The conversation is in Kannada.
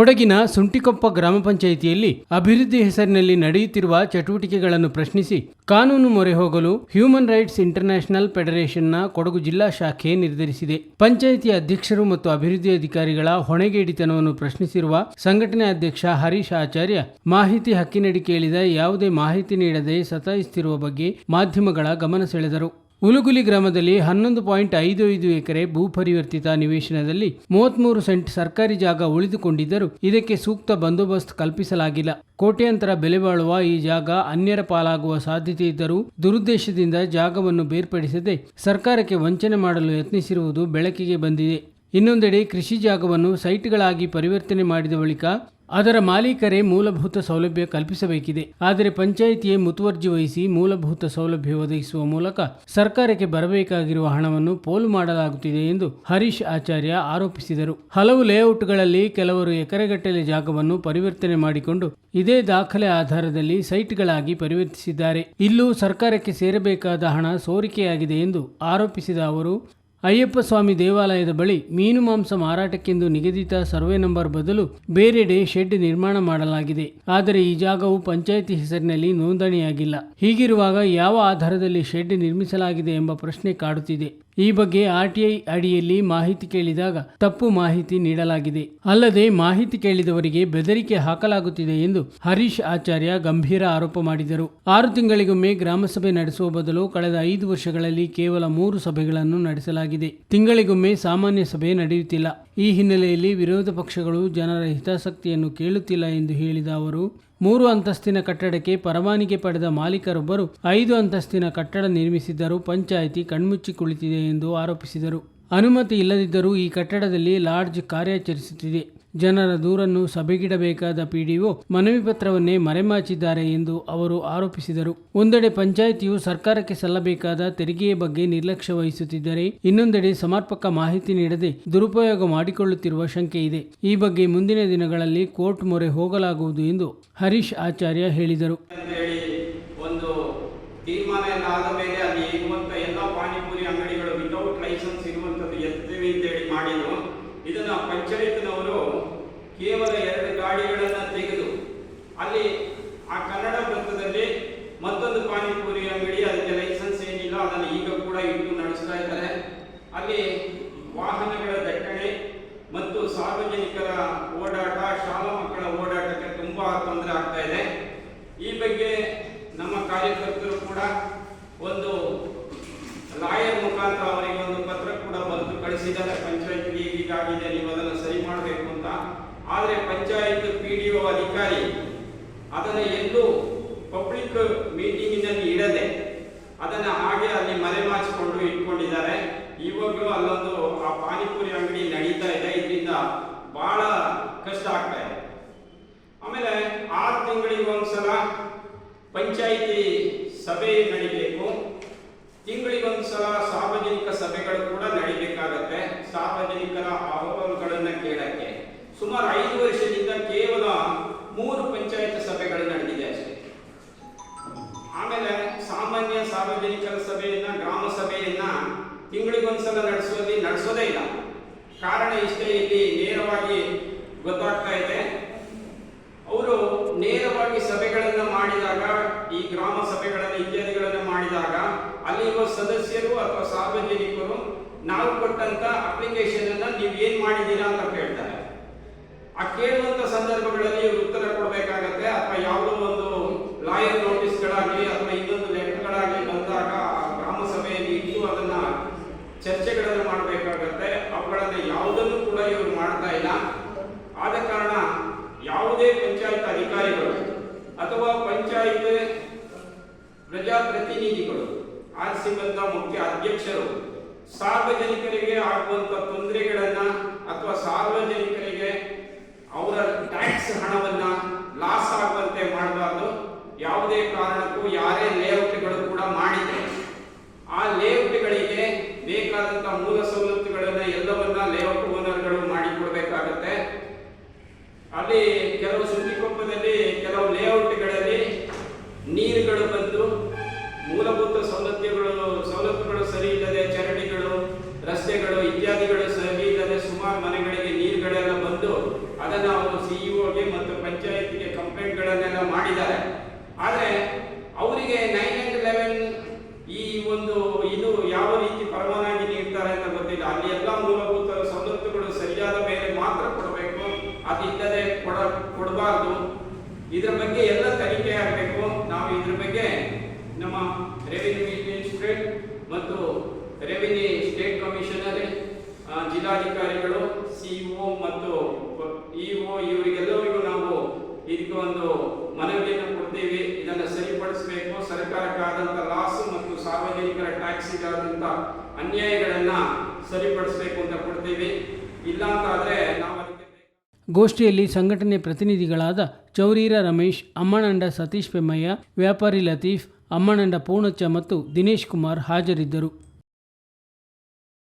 ಕೊಡಗಿನ ಸುಂಟಿಕೊಪ್ಪ ಗ್ರಾಮ ಪಂಚಾಯಿತಿಯಲ್ಲಿ ಅಭಿವೃದ್ಧಿ ಹೆಸರಿನಲ್ಲಿ ನಡೆಯುತ್ತಿರುವ ಚಟುವಟಿಕೆಗಳನ್ನು ಪ್ರಶ್ನಿಸಿ ಕಾನೂನು ಮೊರೆ ಹೋಗಲು ಹ್ಯೂಮನ್ ರೈಟ್ಸ್ ಇಂಟರ್ನ್ಯಾಷನಲ್ ಫೆಡರೇಷನ್ನ ಕೊಡಗು ಜಿಲ್ಲಾ ಶಾಖೆ ನಿರ್ಧರಿಸಿದೆ. ಪಂಚಾಯಿತಿ ಅಧ್ಯಕ್ಷರು ಮತ್ತು ಅಭಿವೃದ್ಧಿ ಅಧಿಕಾರಿಗಳ ಹೊಣೆಗೇಡಿತನವನ್ನು ಪ್ರಶ್ನಿಸಿರುವ ಸಂಘಟನೆ ಅಧ್ಯಕ್ಷ ಹರೀಶ್ ಆಚಾರ್ಯ ಮಾಹಿತಿ ಹಕ್ಕಿನಡಿ ಕೇಳಿದ ಯಾವುದೇ ಮಾಹಿತಿ ನೀಡದೆ ಸತಾಯಿಸುತ್ತಿರುವ ಬಗ್ಗೆ ಮಾಧ್ಯಮಗಳ ಗಮನ ಸೆಳೆದರು. ಉಲುಗುಲಿ ಗ್ರಾಮದಲ್ಲಿ ಹನ್ನೊಂದು ಪಾಯಿಂಟ್ ಐದು ಐದು ಎಕರೆ ಭೂ ಪರಿವರ್ತಿತ ನಿವೇಶನದಲ್ಲಿ ಮೂವತ್ಮೂರು ಸೆಂಟ್ ಸರ್ಕಾರಿ ಜಾಗ ಉಳಿದುಕೊಂಡಿದ್ದರೂ ಇದಕ್ಕೆ ಸೂಕ್ತ ಬಂದೋಬಸ್ತ್ ಕಲ್ಪಿಸಲಾಗಿಲ್ಲ. ಕೋಟ್ಯಾಂತರ ಬೆಲೆ ಬಾಳುವ ಈ ಜಾಗ ಅನ್ಯರ ಪಾಲಾಗುವ ಸಾಧ್ಯತೆ ಇದ್ದರೂ ದುರುದ್ದೇಶದಿಂದ ಜಾಗವನ್ನು ಬೇರ್ಪಡಿಸದೆ ಸರ್ಕಾರಕ್ಕೆ ವಂಚನೆ ಮಾಡಲು ಯತ್ನಿಸಿರುವುದು ಬೆಳಕಿಗೆ ಬಂದಿದೆ. ಇನ್ನೊಂದೆಡೆ ಕೃಷಿ ಜಾಗವನ್ನು ಸೈಟ್ಗಳಾಗಿ ಪರಿವರ್ತನೆ ಮಾಡಿದ ಬಳಿಕ ಅದರ ಮಾಲೀಕರೇ ಮೂಲಭೂತ ಸೌಲಭ್ಯ ಕಲ್ಪಿಸಬೇಕಿದೆ. ಆದರೆ ಪಂಚಾಯಿತಿಯೇ ಮುತುವರ್ಜಿ ವಹಿಸಿ ಮೂಲಭೂತ ಸೌಲಭ್ಯ ಒದಗಿಸುವ ಮೂಲಕ ಸರ್ಕಾರಕ್ಕೆ ಬರಬೇಕಾಗಿರುವ ಹಣವನ್ನು ಪೋಲು ಮಾಡಲಾಗುತ್ತಿದೆ ಎಂದು ಹರೀಶ್ ಆಚಾರ್ಯ ಆರೋಪಿಸಿದರು. ಹಲವು ಲೇಔಟ್ಗಳಲ್ಲಿ ಕೆಲವರು ಎಕರೆಗಟ್ಟಲೆ ಜಾಗವನ್ನು ಪರಿವರ್ತನೆ ಮಾಡಿಕೊಂಡು ಇದೇ ದಾಖಲೆ ಆಧಾರದಲ್ಲಿ ಸೈಟ್ಗಳಾಗಿ ಪರಿವರ್ತಿಸಿದ್ದಾರೆ. ಇಲ್ಲೂ ಸರ್ಕಾರಕ್ಕೆ ಸೇರಬೇಕಾದ ಹಣ ಸೋರಿಕೆಯಾಗಿದೆ ಎಂದು ಆರೋಪಿಸಿದ ಅವರು ಅಯ್ಯಪ್ಪ ಸ್ವಾಮಿ ದೇವಾಲಯದ ಬಳಿ ಮೀನು ಮಾಂಸ ಮಾರಾಟಕ್ಕೆಂದು ನಿಗದಿತ ಸರ್ವೆ ನಂಬರ್ ಬದಲು ಬೇರೆಡೆ ಶೆಡ್ ನಿರ್ಮಾಣ ಮಾಡಲಾಗಿದೆ. ಆದರೆ ಈ ಜಾಗವು ಪಂಚಾಯಿತಿ ಹೆಸರಿನಲ್ಲಿ ನೋಂದಣಿಯಾಗಿಲ್ಲ. ಹೀಗಿರುವಾಗ ಯಾವ ಆಧಾರದಲ್ಲಿ ಶೆಡ್ ನಿರ್ಮಿಸಲಾಗಿದೆ ಎಂಬ ಪ್ರಶ್ನೆ ಕಾಡುತ್ತಿದೆ. ಈ ಬಗ್ಗೆ ಆರ್ಟಿಐ ಅಡಿಯಲ್ಲಿ ಮಾಹಿತಿ ಕೇಳಿದಾಗ ತಪ್ಪು ಮಾಹಿತಿ ನೀಡಲಾಗಿದೆ. ಅಲ್ಲದೆ ಮಾಹಿತಿ ಕೇಳಿದವರಿಗೆ ಬೆದರಿಕೆ ಹಾಕಲಾಗುತ್ತಿದೆ ಎಂದು ಹರೀಶ್ ಆಚಾರ್ಯ ಗಂಭೀರ ಆರೋಪ ಮಾಡಿದರು. ಆರು ತಿಂಗಳಿಗೊಮ್ಮೆ ಗ್ರಾಮಸಭೆ ನಡೆಸುವ ಬದಲು ಕಳೆದ ಐದು ವರ್ಷಗಳಲ್ಲಿ ಕೇವಲ ಮೂರು ಸಭೆಗಳನ್ನು ನಡೆಸಲಾಗಿದೆ. ತಿಂಗಳಿಗೊಮ್ಮೆ ಸಾಮಾನ್ಯ ಸಭೆ ನಡೆಯುತ್ತಿಲ್ಲ. ಈ ಹಿನ್ನೆಲೆಯಲ್ಲಿ ವಿರೋಧ ಪಕ್ಷಗಳು ಜನರ ಹಿತಾಸಕ್ತಿಯನ್ನು ಕೇಳುತ್ತಿಲ್ಲ ಎಂದು ಹೇಳಿದ ಅವರು ಮೂರು ಅಂತಸ್ತಿನ ಕಟ್ಟಡಕ್ಕೆ ಪರವಾನಿಗೆ ಪಡೆದ ಮಾಲೀಕರೊಬ್ಬರು ಐದು ಅಂತಸ್ತಿನ ಕಟ್ಟಡ ನಿರ್ಮಿಸಿದ್ದರೂ ಪಂಚಾಯಿತಿ ಕಣ್ಮುಚ್ಚಿ ಕುಳಿತಿದೆ ಎಂದು ಆರೋಪಿಸಿದರು. ಅನುಮತಿ ಇಲ್ಲದಿದ್ದರೂ ಈ ಕಟ್ಟಡದಲ್ಲಿ ಲಾಡ್ಜ್ ಕಾರ್ಯಾಚರಿಸುತ್ತಿದೆ. ಜನರ ದೂರನ್ನು ಸಭೆಗಿಡಬೇಕಾದ ಪಿಡಿಒ ಮನವಿ ಪತ್ರವನ್ನೇ ಮರೆಮಾಚಿದ್ದಾರೆ ಎಂದು ಅವರು ಆರೋಪಿಸಿದರು. ಒಂದೆಡೆ ಪಂಚಾಯಿತಿಯು ಸರ್ಕಾರಕ್ಕೆ ಸಲ್ಲಬೇಕಾದ ತೆರಿಗೆಯ ಬಗ್ಗೆ ನಿರ್ಲಕ್ಷ್ಯ ವಹಿಸುತ್ತಿದ್ದರೆ ಇನ್ನೊಂದೆಡೆ ಸಮರ್ಪಕ ಮಾಹಿತಿ ನೀಡದೆ ದುರುಪಯೋಗ ಮಾಡಿಕೊಳ್ಳುತ್ತಿರುವ ಶಂಕೆ ಇದೆ. ಈ ಬಗ್ಗೆ ಮುಂದಿನ ದಿನಗಳಲ್ಲಿ ಕೋರ್ಟ್ ಮೊರೆ ಹೋಗಲಾಗುವುದು ಎಂದು ಹರೀಶ್ ಆಚಾರ್ಯ ಹೇಳಿದರು ಅಂತೇಳಿ ಒಂದು ತೀರ್ಮಾನ ಎಲ್ಲ ಆದ ಮೇಲೆ ಅಲ್ಲಿ ಇರುವಂತ ಎಲ್ಲ ಪಾನಿಪುರಿ ಅಂಗಡಿಗಳು ವಿತೌಟ್ ಲೈಸೆನ್ಸ್ ಇರುವಂತದ್ದು ಎತ್ತೇವೆ ಅಂತೇಳಿ ಮಾಡಿದ್ರು ಇದನ್ನ ಪಂಚಾಯತ್ನವರು ಕೇವಲ ಎರಡು ಗಾಡಿಗಳನ್ನ ತೆಗೆದು ಅಲ್ಲಿ ಆ ಕನ್ನಡ ವೃತ್ತದಲ್ಲಿ ಮತ್ತೊಂದು ಪಾನಿಪುರಿ ಅಂಗಡಿ ಅದಕ್ಕೆ ಲೈಸೆನ್ಸ್ ಏನಿಲ್ಲ ಅದನ್ನು ಈಗ ಕೂಡ ಇಟ್ಟು ನಡೆಸ್ತಾ ಇದ್ದಾರೆ ಅಲ್ಲಿ ವಾಹನಗಳ ದಟ್ಟಣೆ ಮತ್ತು ಸಾರ್ವಜನಿಕರ ಓಡಾಟ ಶಾಲಾ ಮಕ್ಕಳ ಓಡಾಟಕ್ಕೆ ತುಂಬಾ ತೊಂದರೆ ಆಗ್ತಾ ಇದೆ. ಈ ಬಗ್ಗೆ ನಮ್ಮ ಕಾರ್ಯಕರ್ತರು ಕೂಡ ಒಂದು ಲಾಯರ್ ಮುಖಾಂತರ ಅವರಿಗೆ ಒಂದು ಪತ್ರ ಕೂಡ ಬಂದು ಕಳಿಸಿದ್ದಾರೆ. ಪಂಚಾಯತ್ಗೆ ಹೀಗಾಗಿದೆ ನೀವು ಅದನ್ನು ಸರಿ ಮಾಡಬೇಕು ಅಂತ. ಆದರೆ ಪಂಚಾಯತ್ ಪಿ ಡಿ ಒ ಅಧಿಕಾರಿ ಅದನ್ನು ಎಲ್ಲೂ ಪಬ್ಲಿಕ್ ಮೀಟಿಂಗಿನಲ್ಲಿ ಇಡದೆ ಅದನ್ನು ಹಾಗೆ ಅಲ್ಲಿ ಮರೆಮಾಚಿಕೊಂಡು ಇಟ್ಕೊಂಡಿದ್ದಾರೆ. ಇವಾಗಲೂ ಅಲ್ಲೊಂದು ಆ ಪಾನಿಪುರಿ ಅಂಗಡಿ ನಡೀತಾ ಇದೆ. ಇದರಿಂದ ಬಹಳ ಕಷ್ಟ ಆಗ್ತಾ ಇದೆ. ಆಮೇಲೆ ಆರು ತಿಂಗಳಿಗೆ ಒಂದ್ಸಲ ಪಂಚಾಯಿತಿ ಸಭೆ ನಡಿಬೇಕು. ತಿಂಗಳಿಗೊಂದ್ಸಲ ಸಾರ್ವಜನಿಕ ಸಭೆಗಳು ಕೂಡ ನಡಿಬೇಕಾಗತ್ತೆ. ಸಾರ್ವಜನಿಕರ ಅಹವಾಲುಗಳನ್ನ ಕೇಳಕ್ಕೆ. ಸುಮಾರು ಐದು ವರ್ಷದಿಂದ ಕೇವಲ ಮೂರು ಪಂಚಾಯತ್ ಸಭೆಗಳು ನಡೆದಿದೆ ಅಷ್ಟೇ. ಆಮೇಲೆ ಸಾಮಾನ್ಯ ಸಾರ್ವಜನಿಕರ ಸಭೆಯನ್ನ, ಗ್ರಾಮ ಸಭೆಯನ್ನ ತಿಂಗಳಿಗೊಂದ್ಸಲ ನಡೆಸುವಲ್ಲಿ ನಡೆಸೋದೇ ಇಲ್ಲ. ಕಾರಣ ಇಷ್ಟೇ ಇಲ್ಲಿ ನೇರವಾಗಿ ಗೊತ್ತಾಗ್ತಾ ಇದೆ. ಅವರು ನೇರವಾಗಿ ಸಭೆಗಳನ್ನು ಮಾಡಿದಾಗ, ಈ ಗ್ರಾಮ ಸಭೆಗಳನ್ನು, ಇತ್ಯಾದಿಗಳನ್ನು ಮಾಡಿದಾಗ, ಅಲ್ಲಿರುವ ಸದಸ್ಯರು ಅಥವಾ ಸಾರ್ವಜನಿಕರು ನಾವು ಕೊಟ್ಟಂತ ಅಪ್ಲಿಕೇಶನ್ ಅನ್ನ ನೀವು ಏನ್ ಮಾಡಿದ್ದೀರಾ ಅಂತ ಕೇಳ್ತಾರೆ. ಆ ಕೇಳುವಂತ ಸಂದರ್ಭಗಳಲ್ಲಿ ಇವರು ಉತ್ತರ ಕೊಡಬೇಕಾಗತ್ತೆ ಅಥವಾ ಯಾವುದೋ ಒಂದು ಲಾಯರ್ ನೋಟಿಸ್ಗಳಾಗಲಿ ಅಥವಾ ಇನ್ನೊಂದು ಲೆಟರ್ಗಳಾಗಲಿ ಬಂದಾಗ ಆ ಗ್ರಾಮ ಸಭೆಯಲ್ಲಿ ಇಟ್ಟು ಅದನ್ನ ಚರ್ಚೆಗಳನ್ನು ಮಾಡಬೇಕಾಗತ್ತೆ ಅವುಗಳನ್ನ ಯಾವುದನ್ನು ಕೂಡ ಇವರು ಮಾಡ್ತಾ ಇಲ್ಲ ಆದ ಕಾರಣ ಯಾವುದೇ ಪಂಚಾಯತ್ ಅಧಿಕಾರಿಗಳು ಅಥವಾ ಪಂಚಾಯತ್ ಪ್ರಜಾಪ್ರತಿನಿಧಿಗಳು ಆರಿಸಿ ಬಂದ ಮುಖ್ಯ ಅಧ್ಯಕ್ಷರು ಸಾರ್ವಜನಿಕರಿಗೆ ಆಗುವಂತ ತೊಂದರೆಗಳನ್ನ ಅಥವಾ ಸಾರ್ವಜನಿಕರಿಗೆ ಅವರ ಟ್ಯಾಕ್ಸ್ ಹಣವನ್ನ ಲಾಸ್ ಆಗುವಂತೆ ಮಾಡಬಾರ್ದು ಯಾವುದೇ ಕಾರಣಕ್ಕೂ ಯಾರೇ ಲೇಔಟ್ಗಳು ಕೂಡ ಮಾಡಿದ್ರೆ ಆ ಲೇಔಟ್ಗಳಿಗೆ ಬೇಕಾದಂತ ಮೂಲ ಸವಲತ್ತುಗಳನ್ನ ಎಲ್ಲವನ್ನ ಲೇಔಟ್ ಓನರ್ಗಳು ಮಾಡಿಕೊಡ್ಬೇಕಾಗತ್ತೆ ಅಲ್ಲಿ ಕೆಲವು ಸುದ್ದಿಕೊಪ್ಪದಲ್ಲಿ ಕೆಲವು ಲೇಔಟ್ಗಳಲ್ಲಿ ನೀರುಗಳು ಬಂದು ಮೂಲಭೂತ ಸೌಲಭ್ಯಗಳು ಸವಲತ್ತುಗಳು ಸರಿ ಇಲ್ಲದೆ ಚರಂಡಿಗಳು ರಸ್ತೆಗಳು ಇತ್ಯಾದಿಗಳು ಸರಿ ಇಲ್ಲದೆ ಸುಮಾರು ಮನೆಗಳಿಗೆ ನೀರುಗಳೆಲ್ಲ ಬಂದು ಆ ಅದನ್ನ ಅವರು ಸಿಇಒಗೆ ಮತ್ತು ಪಂಚಾಯತ್ಗೆ ಕಂಪ್ಲೇಂಟ್ಗಳನ್ನೆಲ್ಲ ಮಾಡಿದ್ದಾರೆ. ಆದರೆ ಅವರಿಗೆ ನೈನ್ ಅಂಡ್ ಲೆವೆನ್ ಈ ಒಂದು ಇದು ಯಾವ ರೀತಿ ಪರವಾನಗಿ ನೀಡ್ತಾರೆ ಅಂತ ಗೊತ್ತಿಲ್ಲ. ಅಲ್ಲಿ ಎಲ್ಲ ಮೂಲಭೂತ ಸವಲತ್ತುಗಳು ಸರಿಯಾದ ಮೇಲೆ ಮಾತ್ರ ಕೊಡಬೇಕು. ಅದಿಲ್ಲದೆ ಕೊಡ, ಕೊಡಬಾರ್ದು. ಇದರ ಬಗ್ಗೆ ಎಲ್ಲ ತನಿಖೆ ಆಗಬೇಕು. ನಾವು ಇದ್ರ ಬಗ್ಗೆ ನಮ್ಮ ರೆವಿನ್ಯೂ ಇನ್ಸ್ಪೆಕ್ಟರ್ ಮತ್ತು ರೆವಿನ್ಯೂ ಸ್ಟೇಟ್ ಕಮಿಷನರ್ ಜಿಲ್ಲಾಧಿಕಾರಿಗಳು ಸಿಇಒ ಮತ್ತು ಇಒ ಇವರಿಗೆಲ್ಲರಿಗೂ ನಾವು ಇದಕ್ಕೆ ಒಂದು ಮನವಿಯನ್ನು ಕೊಡ್ತೀವಿ. ಇದನ್ನು ಸರಿಪಡಿಸಬೇಕು. ಸರ್ಕಾರಕ್ಕಾದಂಥ ಲಾಸ್ ಮತ್ತು ಸಾರ್ವಜನಿಕರ ಟ್ಯಾಕ್ಸಿಗಾದಂಥ ಅನ್ಯಾಯಗಳನ್ನ ಸರಿಪಡಿಸಬೇಕು ಅಂತ ಕೊಡ್ತೀವಿ. ಇಲ್ಲ ಅಂತಾದ್ರೆ ನಾವು ಗೋಷ್ಠಿಯಲ್ಲಿ ಸಂಘಟನೆ ಪ್ರತಿನಿಧಿಗಳಾದ ಚೌರೀರ ರಮೇಶ್ ಅಮ್ಮನಂಡ ಸತೀಶ್ ಪೆಮ್ಮಯ್ಯ, ವ್ಯಾಪಾರಿ ಲತೀಫ್ ಅಮ್ಮನಂಡ ಪೂರ್ಣಚ್ಚ ಮತ್ತು ದಿನೇಶ್ ಕುಮಾರ್ ಹಾಜರಿದ್ದರು.